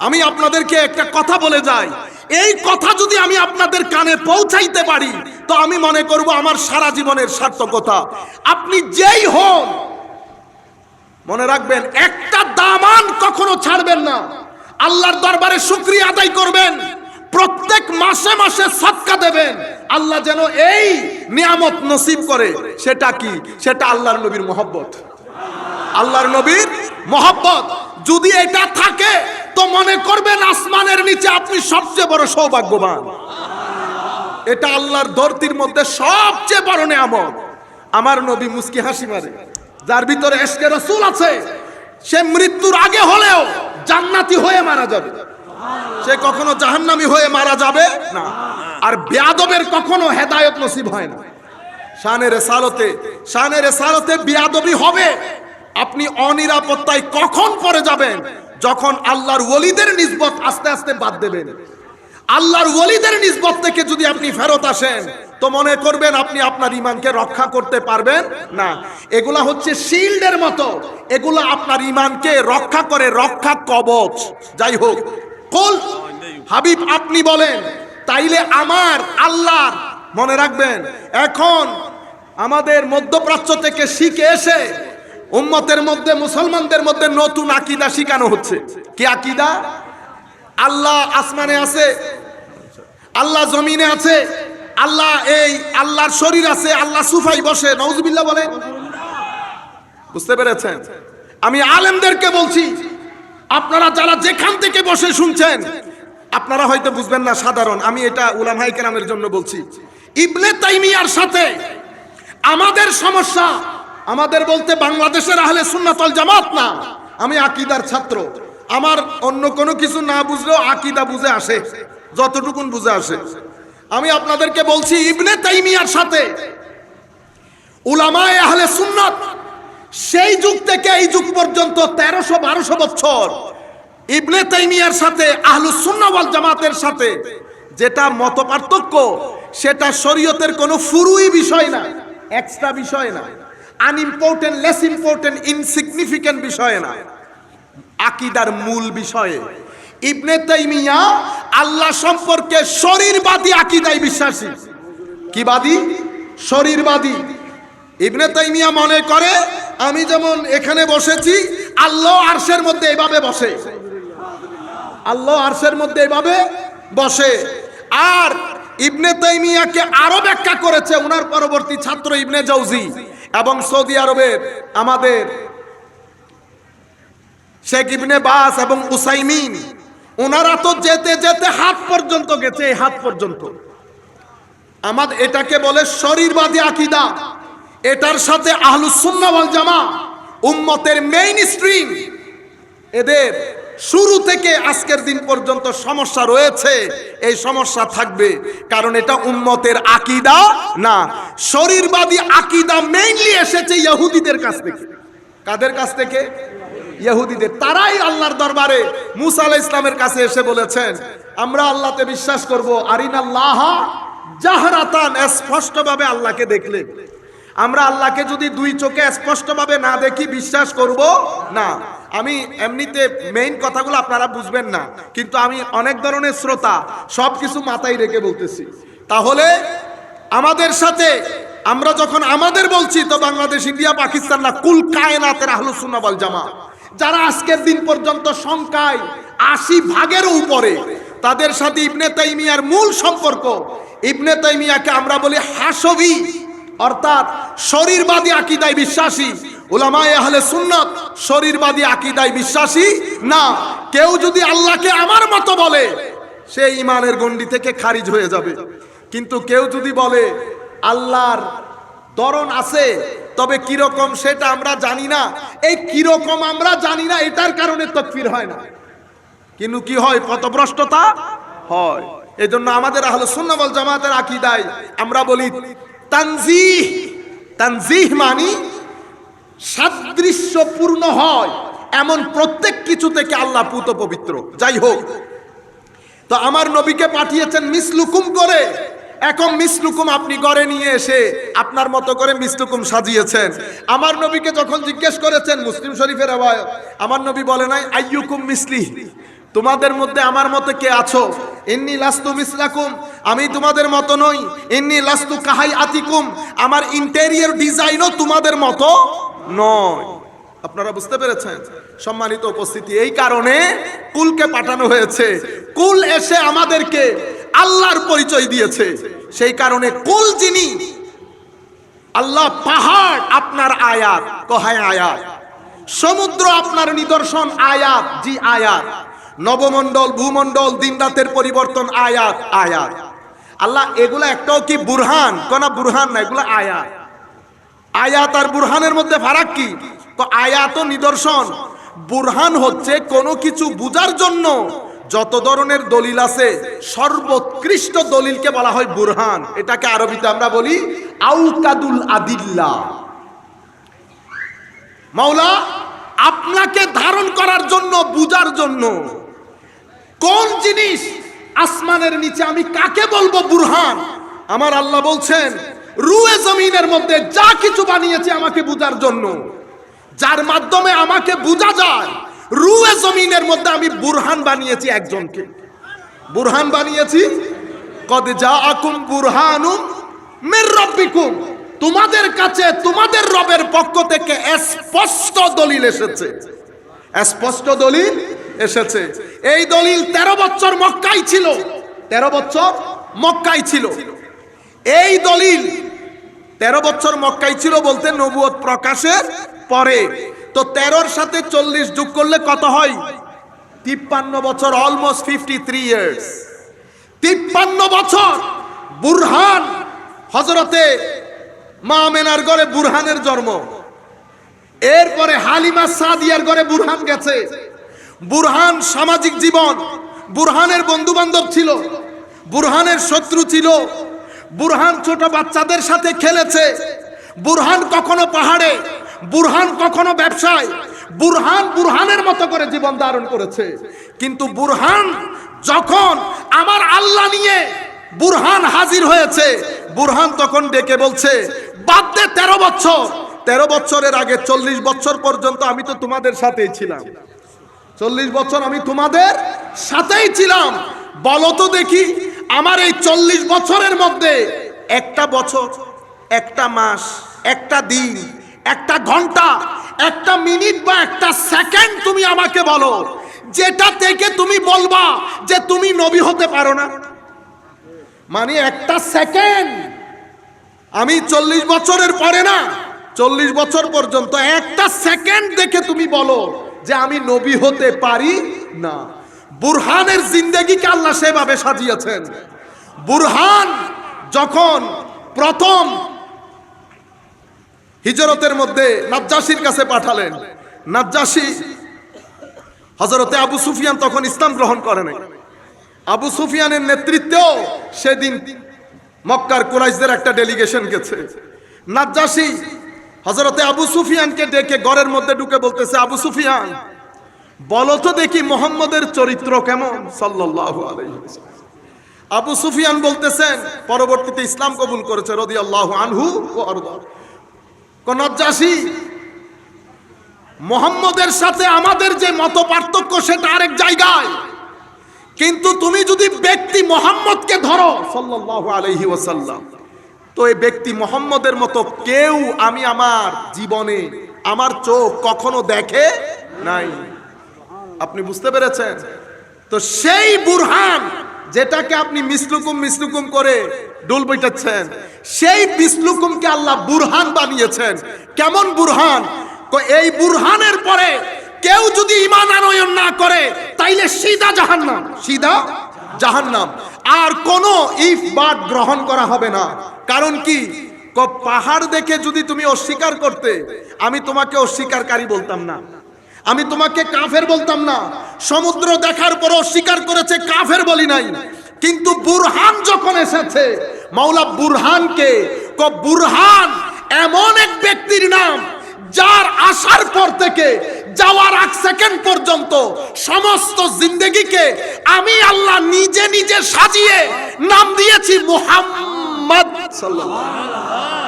আমি আপনাদেরকে একটা কথা বলে যাই। এই কথা যদি আমি আপনাদের কানে পৌঁছাইতে পারি, তো আমি মনে করব আমার সারা জীবনের সার্থকতা। আপনি যেই হন, মনে রাখবেন, একটা দামান কখনো ছাড়বেন না। আল্লাহর দরবারে শুক্রিয়া আদায় করবেন। প্রত্যেক মাসে মাসে সৎকা দেবেন। আল্লাহ যেন এই নিয়ামত নসিব করে, সেটা কি? সেটা আল্লাহর নবীর মহব্বত। আল্লাহর নবীর মহব্বত। যদি এটা থাকে তো মনে করবেন আসমানের নিচে আপনি সবচেয়ে বড় সৌভাগ্যবান। এটা আল্লাহর ধরতির মধ্যে সবচেয়ে বড় নিয়ামত। আমার নবী মুস্কি হাসি মারে। যার ভিতরে এসকে রসুল আছে, সে মৃত্যুর আগে হলেও জান্নাতি হয়ে মারা যাবে। সে কখনো জাহান্নামি হয়ে মারা যাবে না। আর বেয়াদবের কখনো হেদায়ত নসিব হয় না। শানের সালতে শানের সালতে বিয়াদবি হবে। আপনি অনিরাপত্তায় কখন পড়ে যাবেন? যখন আল্লাহর ওলিদের নিসবত আস্তে আস্তে বাদ দেবেন। আল্লাহর ওলিদের নিসবত থেকে যদি আপনি ফেরত আসেন, তো মনে করবেন আপনি আপনার ইমানকে রক্ষা করতে পারবেন না। এগুলা হচ্ছে শিল্ডের মতো। এগুলা আপনার ইমানকে রক্ষা করে রক্ষা কবচ। যাই হোক, কল, হাবিব, আপনি বলেন, তাইলে আমার আল্লাহ মনে রাখবেন, এখন আমাদের মধ্যপ্রাচ্য থেকে শিখে এসে উম্মতের মধ্যে, মুসলমানদের মধ্যে নতুন আকিদা শিখানো হচ্ছে। কি আকিদা? আল্লাহ আসমানে আছে, আল্লাহ জমিনে আছে, আল্লাহ এই আল্লাহর শরীর আছে, আল্লাহ সুফাই বসে, নওজুবিল্লাহ বলে। বুঝতে পেরেছেন? আমি আলেমদেরকে বলছি, আপনারা যারা যেখান থেকে বসে শুনছেন, আপনারা হয়তো বুঝবেন না, সাধারণ। আমি এটা উলাম হাই কেরামের জন্য বলছি। ইবনে তাইমিয়ার সাথে আমাদের সমস্যা আমাদের বলতে বাংলাদেশের আহলে সুন্নাতল জামাত না। আমি আকিদার ছাত্র। আমার অন্য কোনো কিছু না বুঝলেও আকিদা বুঝে আসে, যতটুকুন বুঝে আসে। আমি আপনাদেরকে বলছি, ইবনে তাইমিয়ার সাথে উলামায়ে আহলে সুন্নাত, সেই যুগ থেকে এই যুগ পর্যন্ত তেরোশো, বারোশো বছর ইবনে তাইমিয়ার সাথে আহলুস সুন্নাহ ওয়াল জামাতের সাথে যেটা মত পার্থক্য সেটা শরীয়তের কোনো ফুরুই বিষয় না, এক্সট্রা বিষয় না। আনইম্পর্টেন্ট লেস ইম্পর্টেন্ট ইনসিগনিফিকেন্ট বিষয় না। আকিদার মূল বিষয়ে। ইবনে তাইমিয়া আল্লাহ সম্পর্কে শরীরবাদী আকিদায় বিশ্বাসী। কি বাদী? শরীরবাদী। ইবনে তাইমিয়া মনে করে, আমি যেমন এখানে বসেছি, আল্লাহ আরশের মধ্যে এভাবে বসে। আল্লাহ আরশের মধ্যে এভাবে বসে। আর ইবনে তাইমিয়াকে আরও ব্যাখ্যা করেছে ওনার পরবর্তী ছাত্র ইবনে জৌজি এবং সৌদি আরবের আমাদের শেখ ইবনে বাস এবং উসাইমিন ওনারা তো যেতে যেতে হাত পর্যন্ত গেছে, এই হাত পর্যন্ত। আমাদের এটাকে বলে শরীরবাদী আকিদা। এটার সাথে আহলুস সুন্নাহ ওয়াল জামা উম্মতের মেইন স্ট্রিম এদের শুরু থেকে আজকের দিন পর্যন্ত সমস্যা রয়েছে। এই সমস্যা থাকবে, কারণ এটা উম্মতের আকিদা না। শরীরবাদী আকিদা মেইনলি এসেছে ইহুদিদের কাছ থেকে। কাদের কাছ থেকে? ইহুদিদের। তারাই আল্লাহর দরবারে মুসা আলাইহিস ইসলামের কাছে এসে বলেছেন, আমরা আল্লাহতে বিশ্বাস করব, আরিনাল্লাহ জাহরাতান স্পষ্টভাবে আল্লাহকে দেখলে আমরা আল্লাহকে যদি দুই চোখে স্পষ্টভাবে না দেখি, বিশ্বাস করব না। আমি এমনিতে মেইন কথাগুলো আপনারা বুঝবেন না, কিন্তু আমি অনেক ধরনের শ্রোতা সব কিছু মাথায় রেখে বলতেছি। তাহলে আমাদের সাথে আমরা যখন আমাদের বলছি, তো বাংলাদেশ, ইন্ডিয়া পাকিস্তান না কুল কায়নাতের ওয়াল জামা যারা আজকের দিন পর্যন্ত সংখ্যায় আশি ভাগেরও উপরে, তাদের সাথে ইবনে তাইমিয়ার মূল সম্পর্ক। ইবনে তাইমিয়াকে আমরা বলি হাসবি। অর্থাৎ শরীরবাদী আকিদায় বিশ্বাসী ওলামায়ে আহলে সুন্নত শরীরবাদী আকিদায় বিশ্বাসী না। কেউ যদি আল্লাহকে আমার মতো বলে, সে ইমানের গণ্ডি থেকে খারিজ হয়ে যাবে। কিন্তু কেউ যদি বলে, আল্লাহর দরন আছে, তবে কীরকম সেটা আমরা জানি না। এই কীরকম আমরা জানি না, এটার কারণে তকফির হয় না। কিন্তু কি হয়? পথভ্রষ্টতা হয়। এই জন্য আমাদের আহলে সুন্নাহ জামাতের আকিদায় আমরা বলি তানজিহ তানজিহ মানি সাদৃশ্যপূর্ণ হয় এমন প্রত্যেক কিছু থেকে আল্লাহ পুত পবিত্র। যাই হোক, তো আমার নবীকে পাঠিয়েছেন মিসলুকুম করে। এখন মিসলুকুম আপনি ঘরে নিয়ে এসে আপনার মতো করে মিসলুকুম সাজিয়েছেন। আমার নবীকে যখন জিজ্ঞেস করেছেন, মুসলিম শরীফের আবায় আমার নবী বলে নাই, আইয়ুকুম মিসলি। তোমাদের মধ্যে আমার মতো কে আছো? এমনি লাস্তু মিসলাকুম। আমি তোমাদের মতো নই। এমনি লাস্তু কাহাই আতিকুম। আমার ইন্টেরিয়র ডিজাইনও তোমাদের মতো নয়। আপনারা বুঝতে পেরেছেন? সম্মানিত উপস্থিতি, এই কারণে কুলকে পাঠানো হয়েছে। কুল এসে আমাদেরকে আল্লাহর পরিচয় দিয়েছে। সেই কারণে কুল যিনি, আল্লাহ পাহাড় আপনার আয়াত। কহায় আয়াত? সমুদ্র আপনার নিদর্শন আয়াত, জি আয়াত। নবমণ্ডল, ভূমণ্ডল দিন রাতের পরিবর্তন, আয়াত আয়াত। আল্লাহ, এগুলা একটাও কি বুরহান? কোন বুরহান না, এগুলো আয়াত। আয়াত আর বুরহানের মধ্যে ফারাক কি? তো আয়াত নিদর্শন। বুরহান হচ্ছে কোনো কিছু বুঝার জন্য যত ধরনের দলিল আছে, সর্বোৎকৃষ্ট দলিলকে বলা হয় বুরহান। এটাকে আরবিতে আমরা বলি আউকাদুল আদিল্লা। মাওলা, আপনাকে ধারণ করার জন্য বুজার জন্য কোন জিনিস আসমানের নিচে আমি কাকে বলব, বুরহান? আমার আল্লাহ বলছেন, রুয়ে জমিনের মধ্যে যা কিছু বানিয়েছে আমাকে বুঝার জন্য। যার মাধ্যমে আমাকে বোঝা যায়, রুয়ে জমিনের মধ্যে আমি বুরহান বানিয়েছি একজনকে। বুরহান বানিয়েছি? কদ যা আকুম বুরহানুম মির তোমাদের কাছে তোমাদের রবের পক্ষ থেকে স্পষ্ট দলিল এসেছে। স্পষ্ট দলিল এসেছে। এই দলিল তেরো বছর মক্কাই ছিল। তেরো বছর মক্কাই ছিল। এই দলিল তেরো বছর মক্কাই ছিল বলতে নবুয়ত প্রকাশের পরে। তো তেরোর সাথে চল্লিশ যোগ করলে কত হয়? তিপ্পান্ন বছর অলমোস্ট ফিফটি থ্রি ইয়ার্স তিপ্পান্ন বছর বুরহান হজরতে মা মেনার ঘরে বুরহানের জন্ম। এরপরে হালিমা সাদিয়ার ঘরে বুরহান গেছে। বুরহান সামাজিক জীবন। বুরহানের বন্ধু বান্ধব ছিল। বুরহানের শত্রু ছিল। বুরহান ছোট বাচ্চাদের সাথে খেলেছে। বুরহান কখনো পাহাড়ে, বুরহান কখনো ব্যবসায়, বুরহান বুরহানের মতো করে জীবন ধারণ করেছে। কিন্তু বুরহান যখন আমার আল্লাহ নিয়ে বুরহান হাজির হয়েছে, বুরহান তখন ডেকে বলছে, বাদ দে তেরো বছর। তেরো বছরের আগে চল্লিশ বছর পর্যন্ত আমি তো তোমাদের সাথেই ছিলাম। চল্লিশ বছর আমি তোমাদের সাথেই ছিলাম। বলো তো দেখি, আমার এই চল্লিশ বছরের মধ্যে একটা বছর, একটা মাস, একটা দিন, একটা ঘণ্টা, একটা মিনিট বা একটা সেকেন্ড তুমি আমাকে বলো, যেটা থেকে তুমি বলবা যে তুমি নবী হতে পারো না। মানে একটা সেকেন্ড। আমি চল্লিশ বছরের পরে না, চল্লিশ বছর পর্যন্ত একটা সেকেন্ড দেখে তুমি বলো যে আমি নবী হতে পারি না। বুরহানের জিন্দেগিকে আল্লাহ সেভাবে সাজিয়েছেন। বুরহান যখন প্রথম হিজরতের মধ্যে নাজ্জাসির কাছে পাঠালেন, নাজ্জাসি হজরতে আবু সুফিয়ান তখন ইসলাম গ্রহণ করেন আবু সুফিয়ানের নেতৃত্বেও সেদিন মক্কার কুরাইশদের একটা ডেলিগেশন গেছে। নাজ্জাসি হজরতে আবু সুফিয়ানকে ডেকে ঘরের মধ্যে ঢুকে বলতেছে, আবু সুফিয়ান, বলো তো দেখি মোহাম্মদের চরিত্র কেমন? আলাইহি আবু সুফিয়ান বলতেছেন পরবর্তীতে ইসলাম কবুল করেছে রদি আল্লাহ আনহু ও নাজ্জাসি, মোহাম্মদের সাথে আমাদের যে মত পার্থক্য সেটা আরেক জায়গায়। কিন্তু তুমি যদি ব্যক্তি মোহাম্মদকে ধরো, সাল্লাল্লাহু আলাইহি ওয়াসাল্লাম তো এই ব্যক্তি মোহাম্মদের মতো কেউ আমি আমার জীবনে, আমার চোখ কখনো দেখে নাই। আপনি বুঝতে পেরেছেন? তো সেই বুরহান যেটাকে আপনি মিসলুকুম মিসলুকুম করে ডুল বইটাচ্ছেন সেই বিসলুকুমকে আল্লাহ বুরহান বানিয়েছেন। কেমন বুরহান? এই বুরহানের পরে কেউ যদি ইমান আনয়ন না করে, তাইলে সিদা জাহান্নাম সিদা জাহান্নাম। আর কোনো ইফ বাদ গ্রহণ করা হবে না। কারণ কি পাহাড় দেখে যদি তুমি অস্বীকার করতে, আমি তোমাকে অস্বীকারকারী বলতাম না। আমি তোমাকে কাফের বলতাম না। সমুদ্র দেখার পর অস্বীকার করেছে, কাফের বলি নাই। কিন্তু বুরহান যখন এসেছে, মাওলা বুরহানকে, ক বুরহান এমন এক ব্যক্তির নাম, যার আসার পর থেকে যাওয়ার এক সেকেন্ড পর্যন্ত সমস্ত জিন্দগিকে আমি আল্লাহ নিজে নিজে সাজিয়ে নাম দিয়েছি মুহাম্মদ সাল্লাল্লাহু